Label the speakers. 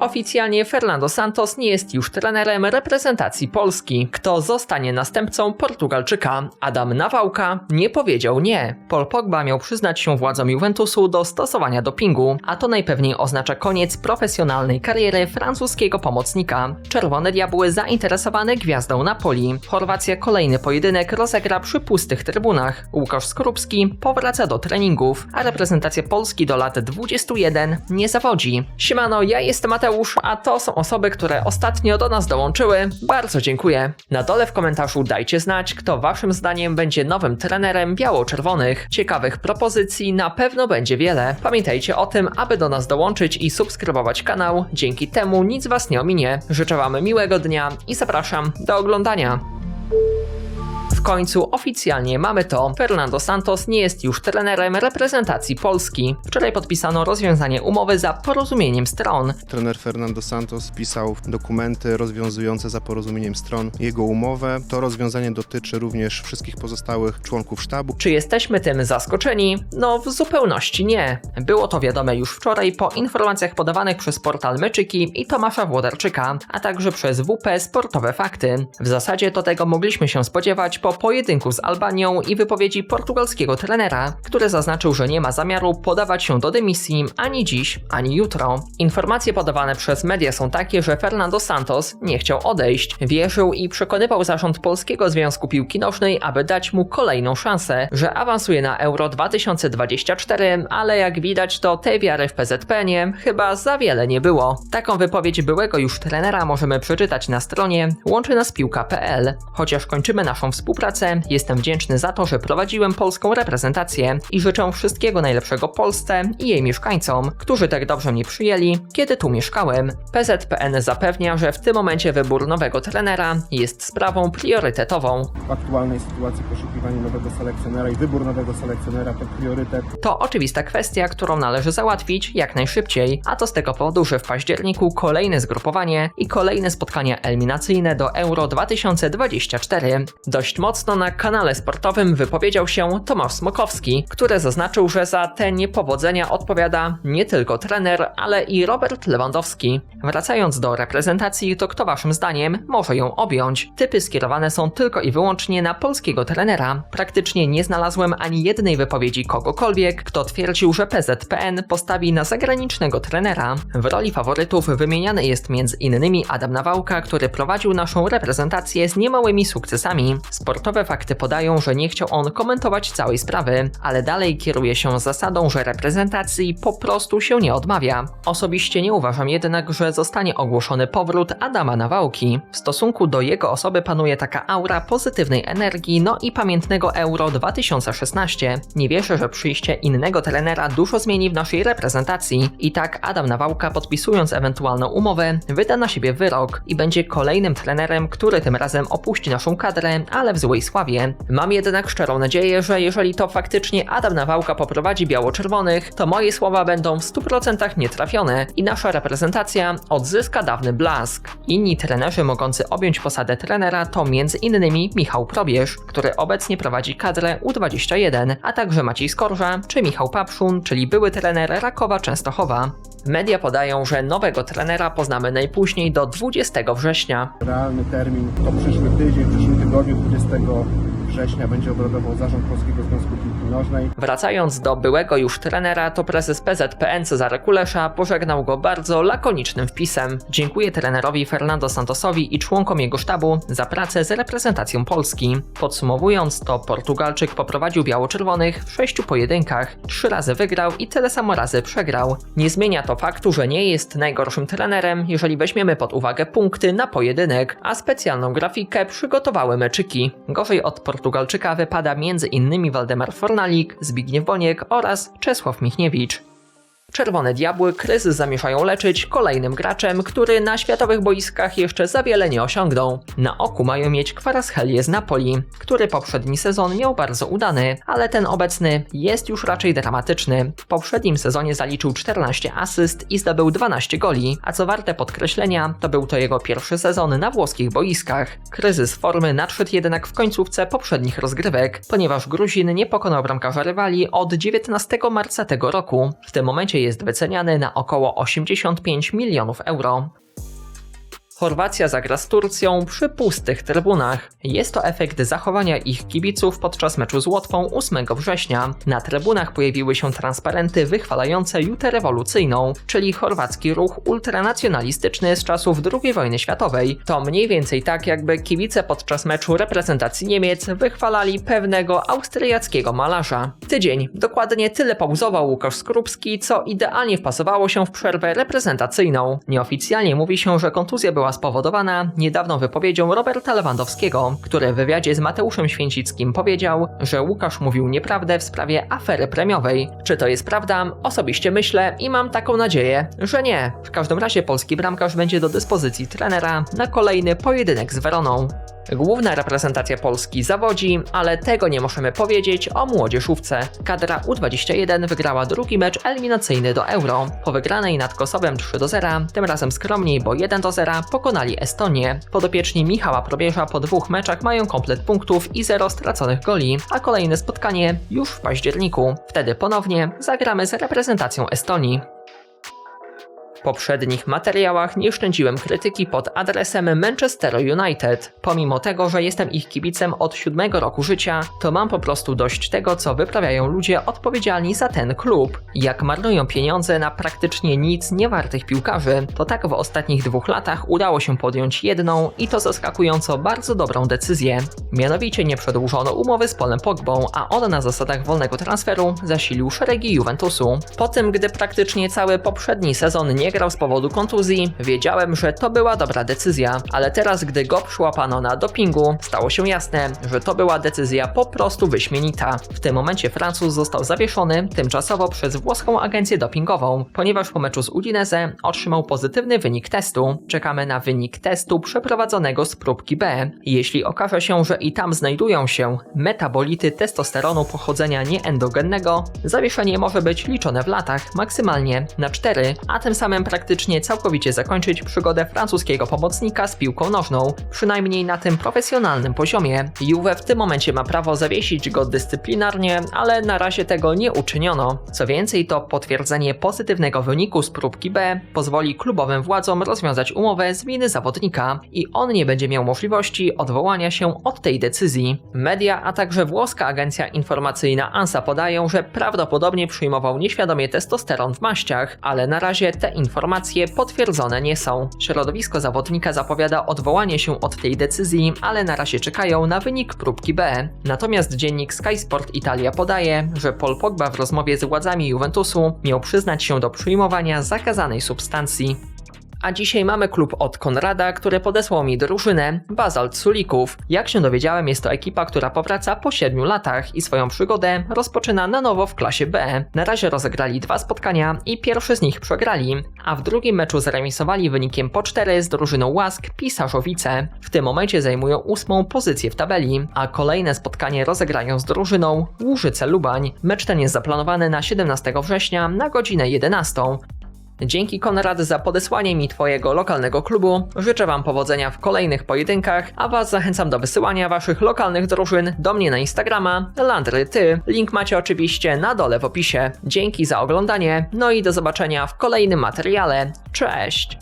Speaker 1: Oficjalnie Fernando Santos nie jest już trenerem reprezentacji Polski. Kto zostanie następcą Portugalczyka? Adam Nawałka nie powiedział nie. Paul Pogba miał przyznać się władzom Juventusu do stosowania dopingu, a to najpewniej oznacza koniec profesjonalnej kariery francuskiego pomocnika. Czerwone Diabły zainteresowane gwiazdą Napoli. Chorwacja kolejny pojedynek rozegra przy pustych trybunach. Łukasz Skorupski powraca do treningów, a reprezentacja Polski do lat 21 nie zawodzi. Siemano, ja jestem Mateusz, a to są osoby, które ostatnio do nas dołączyły. Bardzo dziękuję. Na dole w komentarzu dajcie znać, kto waszym zdaniem będzie nowym trenerem biało-czerwonych. Ciekawych propozycji na pewno będzie wiele. Pamiętajcie o tym, aby do nas dołączyć i subskrybować kanał. Dzięki temu nic was nie ominie. Życzę wam miłego dnia i zapraszam do oglądania. W końcu oficjalnie mamy to. Fernando Santos nie jest już trenerem reprezentacji Polski. Wczoraj podpisano rozwiązanie umowy za porozumieniem stron.
Speaker 2: Trener Fernando Santos pisał dokumenty rozwiązujące za porozumieniem stron jego umowę. To rozwiązanie dotyczy również wszystkich pozostałych członków sztabu.
Speaker 1: Czy jesteśmy tym zaskoczeni? No, w zupełności nie. Było to wiadome już wczoraj po informacjach podawanych przez portal Meczyki i Tomasza Włodarczyka, a także przez WP Sportowe Fakty. W zasadzie to tego mogliśmy się spodziewać po pojedynku z Albanią i wypowiedzi portugalskiego trenera, który zaznaczył, że nie ma zamiaru podawać się do dymisji ani dziś, ani jutro. Informacje podawane przez media są takie, że Fernando Santos nie chciał odejść. Wierzył i przekonywał zarząd Polskiego Związku Piłki Nożnej, aby dać mu kolejną szansę, że awansuje na Euro 2024, ale jak widać to tej wiary w PZPN chyba za wiele nie było. Taką wypowiedź byłego już trenera możemy przeczytać na stronie łączynaspiłka.pl. Chociaż kończymy naszą współpracę, jestem wdzięczny za to, że prowadziłem polską reprezentację i życzę wszystkiego najlepszego Polsce i jej mieszkańcom, którzy tak dobrze mnie przyjęli, kiedy tu mieszkałem. PZPN zapewnia, że w tym momencie wybór nowego trenera jest sprawą priorytetową.
Speaker 2: W aktualnej sytuacji poszukiwanie nowego selekcjonera i wybór nowego selekcjonera to priorytet.
Speaker 1: To oczywista kwestia, którą należy załatwić jak najszybciej, a to z tego powodu, że w październiku kolejne zgrupowanie i kolejne spotkania eliminacyjne do Euro 2024. Dość mocno na kanale sportowym wypowiedział się Tomasz Smokowski, który zaznaczył, że za te niepowodzenia odpowiada nie tylko trener, ale i Robert Lewandowski. Wracając do reprezentacji, to kto waszym zdaniem może ją objąć? Typy skierowane są tylko i wyłącznie na polskiego trenera. Praktycznie nie znalazłem ani jednej wypowiedzi kogokolwiek, kto twierdził, że PZPN postawi na zagranicznego trenera. W roli faworytów wymieniany jest innymi Adam Nawałka, który prowadził naszą reprezentację z niemałymi sukcesami. Sportowe fakty podają, że nie chciał on komentować całej sprawy, ale dalej kieruje się zasadą, że reprezentacji po prostu się nie odmawia. Osobiście nie uważam jednak, że zostanie ogłoszony powrót Adama Nawałki. W stosunku do jego osoby panuje taka aura pozytywnej energii, no i pamiętnego Euro 2016. Nie wierzę, że przyjście innego trenera dużo zmieni w naszej reprezentacji. I tak Adam Nawałka podpisując ewentualną umowę wyda na siebie wyrok i będzie kolejnym trenerem, który tym razem opuści naszą kadrę, ale w złej sławie. Mam jednak szczerą nadzieję, że jeżeli to faktycznie Adam Nawałka poprowadzi biało-czerwonych, to moje słowa będą w 100% nietrafione i nasza reprezentacja odzyska dawny blask. Inni trenerzy mogący objąć posadę trenera to m.in. Michał Probierz, który obecnie prowadzi kadrę U21, a także Maciej Skorża czy Michał Papszun, czyli były trener Rakowa Częstochowa. Media podają, że nowego trenera poznamy najpóźniej do 20 września.
Speaker 2: Realny termin to przyszły tydzień, w przyszłym tygodniu 20 września będzie obradował zarząd Polskiego Związku Piłki Nożnej.
Speaker 1: Wracając do byłego już trenera, to prezes PZPN Cezary Kulesza pożegnał go bardzo lakonicznym wpisem. Dziękuję trenerowi Fernando Santosowi i członkom jego sztabu za pracę z reprezentacją Polski. Podsumowując, to Portugalczyk poprowadził biało-czerwonych w sześciu pojedynkach, trzy razy wygrał i tyle samo razy przegrał. Nie zmienia to faktu, że nie jest najgorszym trenerem, jeżeli weźmiemy pod uwagę punkty na pojedynek, a specjalną grafikę przygotowały meczyki. Gorzej od Portugalczyka wypada m.in. Waldemar Fornalik, Zbigniew Boniek oraz Czesław Michniewicz. Czerwone Diabły kryzys zamierzają leczyć kolejnym graczem, który na światowych boiskach jeszcze za wiele nie osiągnął. Na oku mają mieć Kvaratskhelia z Napoli, który poprzedni sezon miał bardzo udany, ale ten obecny jest już raczej dramatyczny. W poprzednim sezonie zaliczył 14 asyst i zdobył 12 goli, a co warte podkreślenia, to był to jego pierwszy sezon na włoskich boiskach. Kryzys formy nadszedł jednak w końcówce poprzednich rozgrywek, ponieważ Gruzin nie pokonał bramkarza rywali od 19 marca tego roku. W tym momencie jest wyceniany na około 85 milionów euro. Chorwacja zagra z Turcją przy pustych trybunach. Jest to efekt zachowania ich kibiców podczas meczu z Łotwą 8 września. Na trybunach pojawiły się transparenty wychwalające jutę rewolucyjną, czyli chorwacki ruch ultranacjonalistyczny z czasów II wojny światowej. To mniej więcej tak, jakby kibice podczas meczu reprezentacji Niemiec wychwalali pewnego austriackiego malarza. Tydzień, dokładnie tyle pauzował Łukasz Skrupski, co idealnie wpasowało się w przerwę reprezentacyjną. Nieoficjalnie mówi się, że kontuzja była spowodowana niedawną wypowiedzią Roberta Lewandowskiego, który w wywiadzie z Mateuszem Święcickim powiedział, że Łukasz mówił nieprawdę w sprawie afery premiowej. Czy to jest prawda? Osobiście myślę i mam taką nadzieję, że nie. W każdym razie polski bramkarz będzie do dyspozycji trenera na kolejny pojedynek z Weroną. Główna reprezentacja Polski zawodzi, ale tego nie możemy powiedzieć o młodzieżówce. Kadra U21 wygrała drugi mecz eliminacyjny do Euro. Po wygranej nad Kosowem 3 do 0, tym razem skromniej, bo 1 do 0 pokonali Estonię. Podopieczni Michała Probierza po dwóch meczach mają komplet punktów i 0 straconych goli, a kolejne spotkanie już w październiku. Wtedy ponownie zagramy z reprezentacją Estonii. W poprzednich materiałach nie szczędziłem krytyki pod adresem Manchester United. Pomimo tego, że jestem ich kibicem od siódmego roku życia, to mam po prostu dość tego, co wyprawiają ludzie odpowiedzialni za ten klub. Jak marnują pieniądze na praktycznie nic niewartych piłkarzy, to tak w ostatnich dwóch latach udało się podjąć jedną i to zaskakująco bardzo dobrą decyzję. Mianowicie nie przedłużono umowy z Polem Pogbą, a on na zasadach wolnego transferu zasilił szeregi Juventusu. Po tym, gdy praktycznie cały poprzedni sezon nie grał z powodu kontuzji, wiedziałem, że to była dobra decyzja, ale teraz, gdy go przyłapano na dopingu, stało się jasne, że to była decyzja po prostu wyśmienita. W tym momencie Francuz został zawieszony tymczasowo przez włoską agencję dopingową, ponieważ po meczu z Udinese otrzymał pozytywny wynik testu. Czekamy na wynik testu przeprowadzonego z próbki B. Jeśli okaże się, że i tam znajdują się metabolity testosteronu pochodzenia nieendogennego, zawieszenie może być liczone w latach, maksymalnie na 4, a tym samym praktycznie całkowicie zakończyć przygodę francuskiego pomocnika z piłką nożną, przynajmniej na tym profesjonalnym poziomie. Juve w tym momencie ma prawo zawiesić go dyscyplinarnie, ale na razie tego nie uczyniono. Co więcej, to potwierdzenie pozytywnego wyniku z próbki B pozwoli klubowym władzom rozwiązać umowę z winy zawodnika i on nie będzie miał możliwości odwołania się od tej decyzji. Media, a także włoska agencja informacyjna ANSA podają, że prawdopodobnie przyjmował nieświadomie testosteron w maściach, ale na razie te informacje potwierdzone nie są. Środowisko zawodnika zapowiada odwołanie się od tej decyzji, ale na razie czekają na wynik próbki B. Natomiast dziennik Sky Sport Italia podaje, że Paul Pogba w rozmowie z władzami Juventusu miał przyznać się do przyjmowania zakazanej substancji. A dzisiaj mamy klub od Konrada, który podesłał mi drużynę Bazalt Sulików. Jak się dowiedziałem, jest to ekipa, która powraca po 7 latach i swoją przygodę rozpoczyna na nowo w klasie B. Na razie rozegrali dwa spotkania i pierwszy z nich przegrali, a w drugim meczu zremisowali wynikiem po 4 z drużyną Łask Pisarzowice. W tym momencie zajmują ósmą pozycję w tabeli, a kolejne spotkanie rozegrają z drużyną Łużyce Lubań. Mecz ten jest zaplanowany na 17 września na godzinę 11. Dzięki Konrad za podesłanie mi Twojego lokalnego klubu. Życzę Wam powodzenia w kolejnych pojedynkach, a Was zachęcam do wysyłania Waszych lokalnych drużyn do mnie na Instagrama Landry Ty. Link macie oczywiście na dole w opisie. Dzięki za oglądanie, no i do zobaczenia w kolejnym materiale. Cześć!